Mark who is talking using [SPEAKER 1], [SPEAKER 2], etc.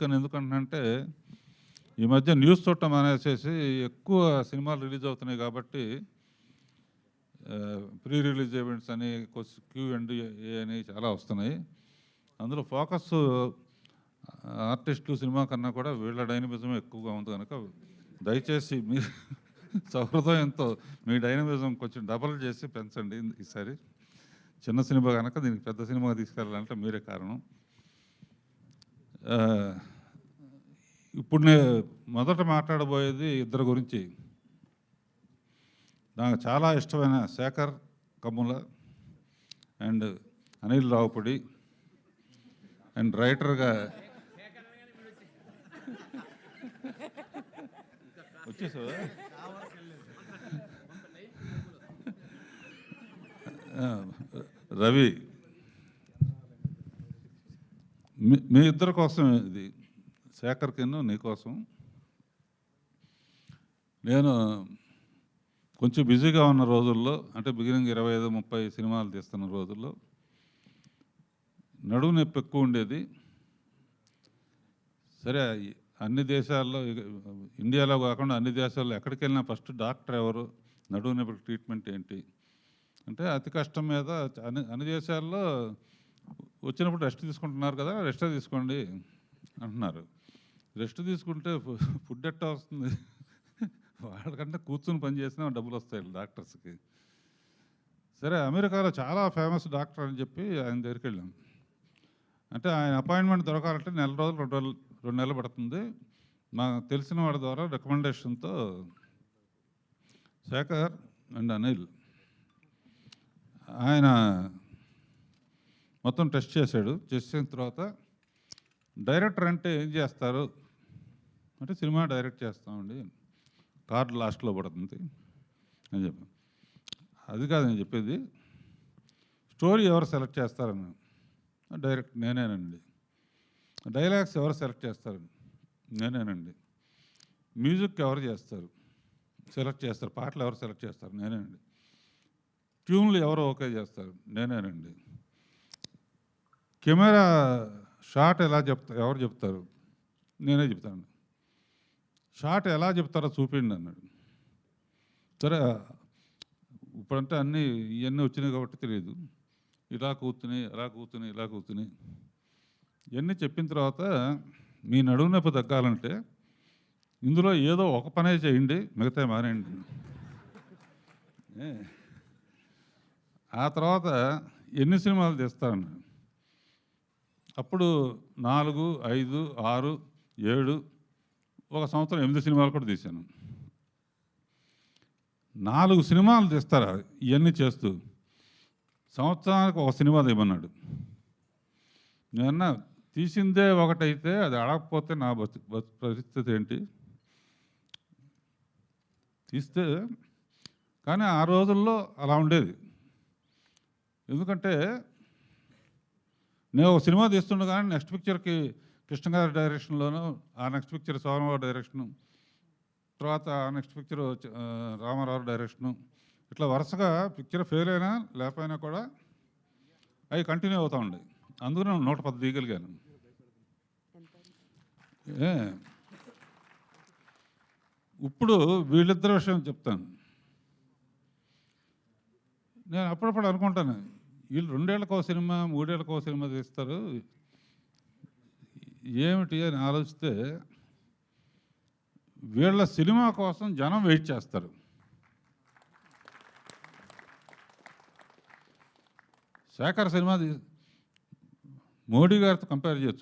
[SPEAKER 1] కానీ ఎందుకంటే ఈ మధ్య న్యూస్ చూడటం అనేసేసి ఎక్కువ సినిమాలు రిలీజ్ అవుతున్నాయి కాబట్టి ప్రీ రిలీజ్ ఈవెంట్స్ అని క్యూ అండ్ ఏ అని చాలా వస్తున్నాయి. అందులో ఫోకస్ ఆర్టిస్టులు సినిమా కన్నా కూడా వీళ్ళ డైనమిజం ఎక్కువగా ఉంది కనుక దయచేసి మీ సౌహృదయంతో మీ డైనమిజం కొంచెం డబల్ చేసి పెంచండి ఈసారి చిన్న సినిమా కనుక దీనికి పెద్ద సినిమా తీసుకెళ్ళాలంటే మీరే కారణం. ఇప్పుడు నేను మొదట మాట్లాడబోయేది ఇద్దరు గురించి. నాకు చాలా ఇష్టమైన శేఖర్ కమ్ముల అండ్ అనిల్ రావుపడి అండ్ రైటర్గా వచ్చేసావు? రవి మీ మీ ఇద్దరి కోసం ఇది. శేఖర్ కిన్ను నీకోసం నేను కొంచెం బిజీగా ఉన్న రోజుల్లో అంటే బిగినింగ్ ఇరవై ఐదు ముప్పై సినిమాలు తీస్తున్న రోజుల్లో నడువు నొప్పి ఎక్కువ ఉండేది. సరే అన్ని దేశాల్లో ఇండియాలో కాకుండా అన్ని దేశాల్లో ఎక్కడికి వెళ్ళినా ఫస్ట్ డాక్టర్ ఎవరు? నడువు నొప్పి ట్రీట్మెంట్ ఏంటి? అంటే అతి కష్టం మీద అన్ని అన్ని దేశాల్లో వచ్చినప్పుడు రెస్ట్ తీసుకుంటున్నారు కదా రెస్ట్ తీసుకోండి అంటున్నారు. రెస్ట్ తీసుకుంటే ఫుడ్ ఎట్టా వస్తుంది? వాళ్ళకంటే కూర్చుని పని చేసినా డబ్బులు వస్తాయి డాక్టర్స్కి. సరే అమెరికాలో చాలా ఫేమస్ డాక్టర్ అని చెప్పి ఆయన దగ్గరికి వెళ్ళాం. అంటే ఆయన అపాయింట్మెంట్ దొరకాలంటే నెల రోజులు రెండు రోజులు రెండు నెలలు పడుతుంది. నాకు తెలిసిన వాడి ద్వారా రికమెండేషన్తో శేఖర్ అండ్ అనిల్ ఆయన మొత్తం టెస్ట్ చేశాడు. చేసిన తర్వాత డైరెక్టర్ అంటే ఏం చేస్తారు? అంటే సినిమా డైరెక్ట్ చేస్తామండి. కార్డు లాస్ట్లో పడుతుంది అని చెప్పి. అది కాదు నేను చెప్పేది. స్టోరీ ఎవరు సెలెక్ట్ చేస్తారని. డైరెక్ట్ నేనేనండి. డైలాగ్స్ ఎవరు సెలెక్ట్ చేస్తారు నేనేనండి. మ్యూజిక్ ఎవరు చేస్తారు? సెలెక్ట్ చేస్తారు. పాటలు ఎవరు సెలెక్ట్ చేస్తారు? నేనేనండి. ట్యూన్లు ఎవరు ఓకే చేస్తారు? నేనేనండి. కెమెరా షాట్ ఎలా చెప్తా ఎవరు చెప్తారు? నేనే చెప్తాను. షాట్ ఎలా చెప్తారో చూపిండి అన్నాడు. సరే ఇప్పుడంటే అన్నీ ఇవన్నీ వచ్చినాయి కాబట్టి తెలియదు. ఇలా కూర్చుని ఇలా కూర్చుని ఇలా కూర్చుని ఇవన్నీ చెప్పిన తర్వాత మీ నడుము నొప్పి తగ్గాలంటే ఇందులో ఏదో ఒక పనే చేయండి మిగతా మానేయండి. ఆ తర్వాత ఎన్ని సినిమాలు తీస్తాను అప్పుడు నాలుగు ఐదు ఆరు ఏడు ఒక సంవత్సరం ఎనిమిది సినిమాలు కూడా తీశాను. నాలుగు సినిమాలు తీస్తారా? ఇవన్నీ చేస్తూ సంవత్సరానికి ఒక సినిమా తీయమన్నాడు. నేనన్నా తీసిందే ఒకటైతే అది అడగకపోతే నా బతి పరిస్థితి ఏంటి? తీస్తే కానీ ఆ రోజుల్లో అలా ఉండేది. ఎందుకంటే నేను ఒక సినిమా తీస్తుండగానే నెక్స్ట్ పిక్చర్కి కృష్ణ గారి డైరెక్షన్లోను ఆ నెక్స్ట్ పిక్చర్ సోమవారి డైరెక్షను తర్వాత ఆ నెక్స్ట్ పిక్చర్ రామారావు డైరెక్షను ఇట్లా వరుసగా పిక్చర్ ఫెయిల్ అయినా లేకపోయినా కూడా అవి కంటిన్యూ అవుతూ ఉండే అందుకని నేను నూట పది దిగలిగాను ఏ. ఇప్పుడు వీళ్ళిద్దరి విషయం చెప్తాను. నేను అప్పుడప్పుడు అనుకుంటాను. వీళ్ళు రెండేళ్ళకో సినిమా మూడేళ్ళకో సినిమా తీస్తారు. ఏమిటి అని ఆలోచిస్తే వీళ్ళ సినిమా కోసం జనం వెయిట్ చేస్తారు. శేఖర్ సినిమా తీ- మోడీ గారితో కంపేర్ చేయొచ్చు.